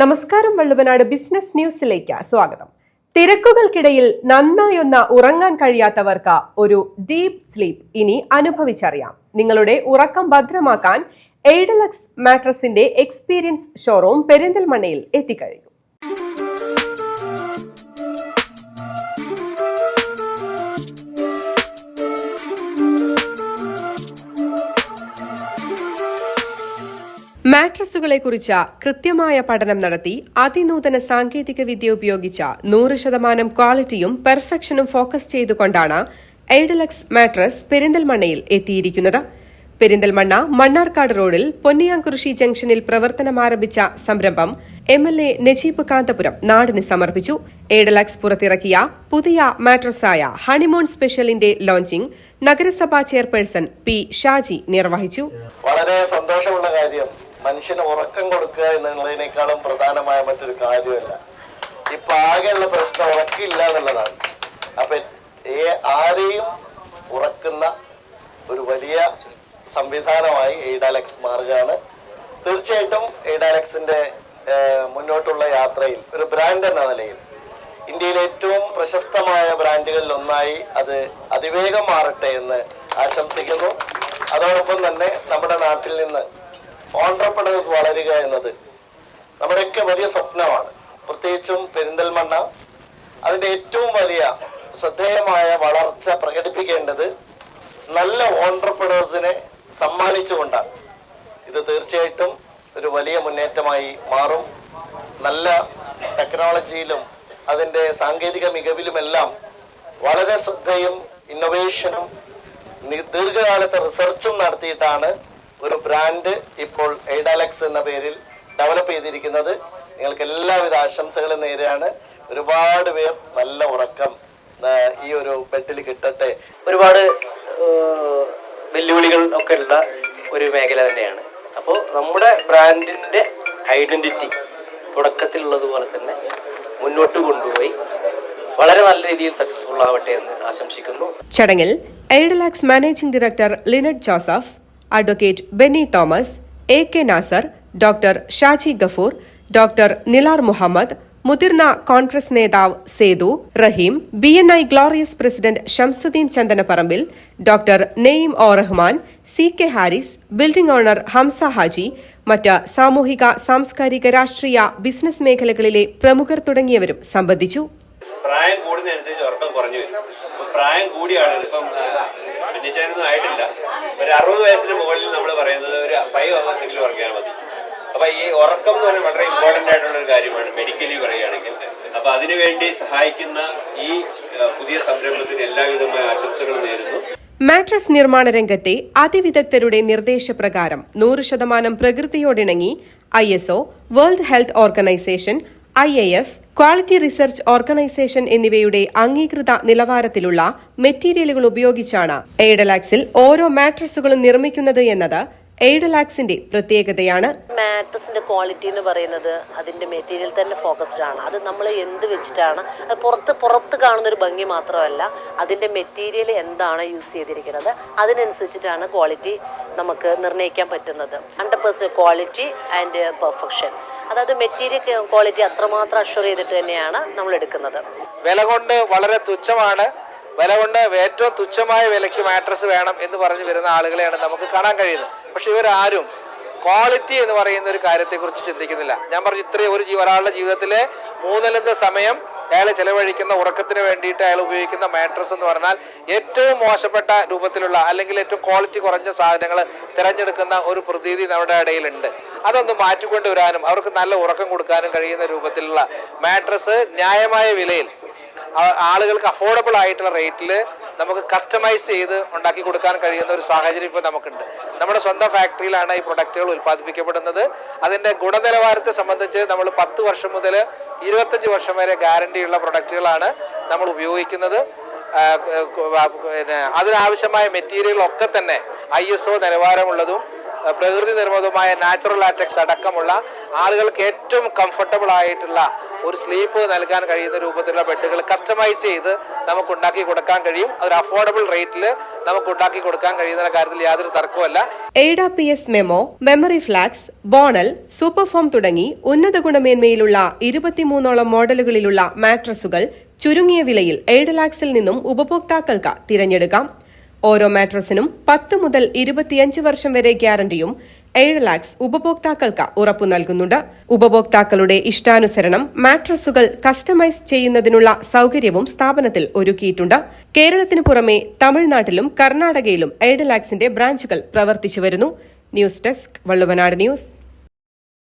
നമസ്കാരം വള്ളുവനാട് ബിസിനസ് ന്യൂസിലേക്ക് സ്വാഗതം. തിരക്കുകൾക്കിടയിൽ നന്നായൊന്ന് ഉറങ്ങാൻ കഴിയാത്തവർക്ക് ഒരു ഡീപ് സ്ലീപ്പ് ഇനി അനുഭവിച്ചറിയാം. നിങ്ങളുടെ ഉറക്കം ഭദ്രമാക്കാൻ എയ്ഡലക്സ് മാട്രസിന്റെ എക്സ്പീരിയൻസ് ഷോറൂം പെരിന്തൽമണ്ണയിൽ എത്തിക്കഴിഞ്ഞു. മാട്രസുകളെ കുറിച്ച് കൃത്യമായ പഠനം നടത്തി അതിനൂതന സാങ്കേതിക വിദ്യ ഉപയോഗിച്ച നൂറ് ശതമാനം ക്വാളിറ്റിയും പെർഫെക്ഷനും ഫോക്കസ് ചെയ്തുകൊണ്ടാണ് എയ്ഡലക്സ് മാട്രസ് പെരിന്തൽമണ്ണയിൽ എത്തിയിരിക്കുന്നത്. പെരിന്തൽമണ്ണ മണ്ണാർക്കാട് റോഡിൽ പൊന്നിയാംകുറിശി ജംഗ്ഷനിൽ പ്രവർത്തനം ആരംഭിച്ച സംരംഭം M L A Najeeb Kanthapuram നാടിന് സമർപ്പിച്ചു. എയ്ഡലക്സ് പുറത്തിറക്കിയ പുതിയ മാട്രസായ ഹണിമൂൺ സ്പെഷ്യലിന്റെ ലോഞ്ചിംഗ് നഗരസഭാ ചെയർപേഴ്സൺ പി ഷാജി നിർവഹിച്ചു. വളരെ സന്തോഷമുള്ള കാര്യം മനുഷ്യന് ഉറക്കം കൊടുക്കുക എന്നുള്ളതിനേക്കാളും പ്രധാനമായ മറ്റൊരു കാര്യമല്ല. ഇപ്പൊ ആകെയുള്ള പ്രശ്നം ഉറക്കില്ല എന്നുള്ളതാണ്. അപ്പൊ ആരെയും ഉറക്കുന്ന ഒരു വലിയ സംവിധാനമായി എയ്ഡാലക്സ് മാറുകയാണ്. തീർച്ചയായിട്ടും എയ്ഡാലക്സിന്റെ മുന്നോട്ടുള്ള യാത്രയിൽ ഒരു ബ്രാൻഡ് എന്ന നിലയിൽ ഇന്ത്യയിലെ ഏറ്റവും പ്രശസ്തമായ ബ്രാൻഡുകളിൽ ഒന്നായി അത് അതിവേഗം മാറട്ടെ എന്ന് ആശംസിക്കുന്നു. അതോടൊപ്പം തന്നെ നമ്മുടെ നാട്ടിൽ നിന്ന് ഓൺട്രപ്രണേഴ്സ് വളരുക എന്നത് നമ്മുടെയൊക്കെ വലിയ സ്വപ്നമാണ്. പ്രത്യേകിച്ചും പെരിന്തൽമണ്ണ. അതിന്റെ ഏറ്റവും വലിയ ശ്രദ്ധേയമായ വളർച്ച പ്രകടിപ്പിക്കേണ്ടത് നല്ല ഓൺട്രപ്രണേഴ്സിനെ സമ്മാനിച്ചുകൊണ്ടാണ്. ഇത് തീർച്ചയായിട്ടും ഒരു വലിയ മുന്നേറ്റമായി മാറും. നല്ല ടെക്നോളജിയിലും അതിന്റെ സാങ്കേതിക മികവിലുമെല്ലാം വളരെ ശ്രദ്ധയും ഇന്നൊവേഷനും ദീർഘകാലത്തെ റിസർച്ചും നടത്തിയിട്ടാണ് ഒരു ബ്രാൻഡ് ഇപ്പോൾ എയ്ഡാലക്സ് എന്ന പേരിൽ ഡെവലപ്പ് ചെയ്തിരിക്കുന്നത്. നിങ്ങൾക്ക് എല്ലാവിധ ആശംസകളും നേരെയാണ്. ഒരുപാട് പേർ നല്ല ഉറക്കം ഈ ഒരു ബെഡിൽ കിട്ടട്ടെ. ഒരുപാട് വെല്ലുവിളികൾ ഒക്കെ ഉള്ള ഒരു മേഖല തന്നെയാണ്. അപ്പോൾ നമ്മുടെ ബ്രാൻഡിന്റെ ഐഡന്റിറ്റി തുടക്കത്തിലുള്ളതുപോലെ തന്നെ മുന്നോട്ട് കൊണ്ടുപോയി വളരെ നല്ല രീതിയിൽ സക്സസ്ഫുൾ ആവട്ടെ എന്ന് ആശംസിക്കുന്നു. ചടങ്ങിൽ എയ്ഡലാക്സ് managing director ലിനഡ് Joseph advocate Benny Thomas A K Nasar doctor Shaji Gafoor doctor Nilar Muhammad മുതിർന്ന കോൺഗ്രസ് നേതാവ് Sethu Raheem B N I glorious president Shamsuddin Chandanaparambil doctor Naim O Rahman C K Haris building owner Hamsa Haji മറ്റ് സാമൂഹിക സാംസ്കാരിക രാഷ്ട്രീയ business മേഖലകളിലെ പ്രമുഖർ തുടങ്ങിയവരും സംബന്ധിച്ചു. പ്രായം കൂടുന്നതനുസരിച്ച് ഉറക്കം കുറഞ്ഞു പ്രായം കൂടിയാണ് ഇപ്പം ആയിട്ടില്ല. ഒരു അറുപത് വയസ്സിന് മുകളിൽ നമ്മൾ പറയുന്നത് ഒരു ഫൈവ് അവേഴ്സ് എങ്കിലും മതി. അപ്പൊ ഈ ഉറക്കം എന്ന് പറയുന്നത് വളരെ ഇമ്പോർട്ടന്റ് ആയിട്ടുള്ള ഒരു കാര്യമാണ്. മെഡിക്കലി പറയുകയാണെങ്കിൽ. അപ്പൊ അതിനുവേണ്ടി സഹായിക്കുന്ന ഈ പുതിയ സംരംഭത്തിന് എല്ലാവിധമായ ആശംസകളും നേരുന്നു. മാട്രസ് നിർമ്മാണ രംഗത്തെ അതിവിദഗ്ധരുടെ നിർദ്ദേശപ്രകാരം നൂറ് ശതമാനം പ്രകൃതിയോടിണങ്ങി I S O world health organisation I A F quality research organisation എന്നിവയുടെ അംഗീകൃത നിലവാരത്തിലുള്ള മെറ്റീരിയലുകൾ ഉപയോഗിച്ചാണ് എയ്ഡലാക്സിൽ ഓരോ മാട്രസുകളും നിർമ്മിക്കുന്നത് എന്നത് എയ്ഡലാക്സിന്റെ പ്രത്യേകതയാണ്. മാട്രസിന്റെ ക്വാളിറ്റി എന്ന് പറയുന്നത് അതിന്റെ മെറ്റീരിയൽ തന്നെ ഫോക്കസ്ഡ് ആണ്. അത് നമ്മൾ എന്ത് വെച്ചിട്ടാണ് പുറത്ത് പുറത്ത് കാണുന്ന ഒരു ഭംഗി മാത്രമല്ല അതിന്റെ മെറ്റീരിയൽ എന്താണ് യൂസ് ചെയ്തിരിക്കുന്നത് അതിനനുസരിച്ചിട്ടാണ് ക്വാളിറ്റി നമുക്ക് നിർണയിക്കാൻ പറ്റുന്നത്. Hundred percent quality and perfection അതായത് മെറ്റീരിയൽ ക്വാളിറ്റി അത്രമാത്രം അഷ്വർ ചെയ്തിട്ട് തന്നെയാണ് നമ്മൾ എടുക്കുന്നത്. വില കൊണ്ട് വളരെ തുച്ഛമാണ്. വില കൊണ്ട് ഏറ്റവും തുച്ഛമായ വിലയ്ക്ക് മാട്രസ് വേണം എന്ന് പറഞ്ഞു വരുന്ന ആളുകളെയാണ് നമുക്ക് കാണാൻ കഴിയുന്നത്. പക്ഷെ ഇവരാരും ക്വാളിറ്റി എന്ന് പറയുന്ന ഒരു കാര്യത്തെക്കുറിച്ച് ചിന്തിക്കുന്നില്ല. ഞാൻ പറഞ്ഞു ഇത്രയും ഒരു ഒരാളുടെ ജീവിതത്തിലെ മൂന്നിലൊന്ന് സമയം അയാൾ ചെലവഴിക്കുന്ന ഉറക്കത്തിന് വേണ്ടിയിട്ട് അയാൾ ഉപയോഗിക്കുന്ന മാട്രസ് എന്ന് പറഞ്ഞാൽ ഏറ്റവും മോശപ്പെട്ട രൂപത്തിലുള്ള അല്ലെങ്കിൽ ഏറ്റവും ക്വാളിറ്റി കുറഞ്ഞ സാധനങ്ങൾ തിരഞ്ഞെടുക്കുന്ന ഒരു പ്രതീതി നമ്മുടെ ഇടയിലുണ്ട്. അതൊന്ന് മാറ്റിക്കൊണ്ടുവരാനും അവർക്ക് നല്ല ഉറക്കം കൊടുക്കാനും കഴിയുന്ന രൂപത്തിലുള്ള മാട്രസ് ന്യായമായ വിലയിൽ ആളുകൾക്ക് അഫോർഡബിൾ ആയിട്ടുള്ള റേറ്റിൽ നമുക്ക് കസ്റ്റമൈസ് ചെയ്ത് ഉണ്ടാക്കി കൊടുക്കാൻ കഴിയുന്ന ഒരു സാഹചര്യം ഇപ്പോൾ നമുക്കുണ്ട്. നമ്മുടെ സ്വന്തം ഫാക്ടറിയിലാണ് ഈ പ്രൊഡക്റ്റുകൾ ഉൽപ്പാദിപ്പിക്കപ്പെടുന്നത്. അതിന്റെ ഗുണനിലവാരത്തെ സംബന്ധിച്ച് നമ്മൾ പത്ത് വർഷം മുതൽ ഇരുപത്തഞ്ച് വർഷം വരെ ഗ്യാരണ്ടിയുള്ള പ്രൊഡക്റ്റുകളാണ് നമ്മൾ ഉപയോഗിക്കുന്നത്. പിന്നെ അതിനാവശ്യമായ മെറ്റീരിയലൊക്കെ തന്നെ ഐ എസ് ഒ നിലവാരമുള്ളതും പ്രകൃതി നിർമ്മിതമായ നാച്ചുറൽ ലാറ്റക്സ് അടക്കമുള്ള ആളുകൾക്ക് ഏറ്റവും കംഫർട്ടബിൾ ആയിട്ടുള്ള ഒരു സ്ലീപ്പ് നൽകാൻ കഴിയുന്ന രൂപത്തിലുള്ള ബെഡുകൾ കസ്റ്റമൈസ് ചെയ്ത് നമുക്ക് ഉണ്ടാക്കി കൊടുക്കാൻ കഴിയും. അതൊരു അഫോർഡബിൾ റേറ്റിൽ നമുക്ക് ഉണ്ടാക്കി കൊടുക്കാൻ കഴിയുന്ന കാര്യത്തിൽ യാതൊരു തർക്കവുമല്ല. എയ്ഡ P S memo memory flax bonnell super foam തുടങ്ങി ഉന്നത ഗുണമേന്മയിലുള്ള ഇരുപത്തിമൂന്നോളം മോഡലുകളിലുള്ള മാട്രസുകൾ ചുരുങ്ങിയ വിലയിൽ എയ്ഡലാക്സിൽ നിന്നും ഉപഭോക്താക്കൾക്ക് തിരഞ്ഞെടുക്കാം. ഓരോ മാട്രസിനും പത്ത് മുതൽ ഇരുപത്തിയഞ്ച് വർഷം വരെ ഗ്യാരണ്ടിയും എയ്ഡലാക്സ് ഉപഭോക്താക്കൾക്ക് ഉറപ്പു നൽകുന്നുണ്ട്. ഉപഭോക്താക്കളുടെ ഇഷ്ടാനുസരണം മാട്രസുകൾ കസ്റ്റമൈസ് ചെയ്യുന്നതിനുള്ള സൗകര്യവും സ്ഥാപനത്തിൽ ഒരുക്കിയിട്ടുണ്ട്. കേരളത്തിന് പുറമെ തമിഴ്നാട്ടിലും കർണാടകയിലും എയ്ഡലാക്സിന്റെ ബ്രാഞ്ചുകൾ പ്രവർത്തിച്ചു വരുന്നു. News desk Valluvanad news.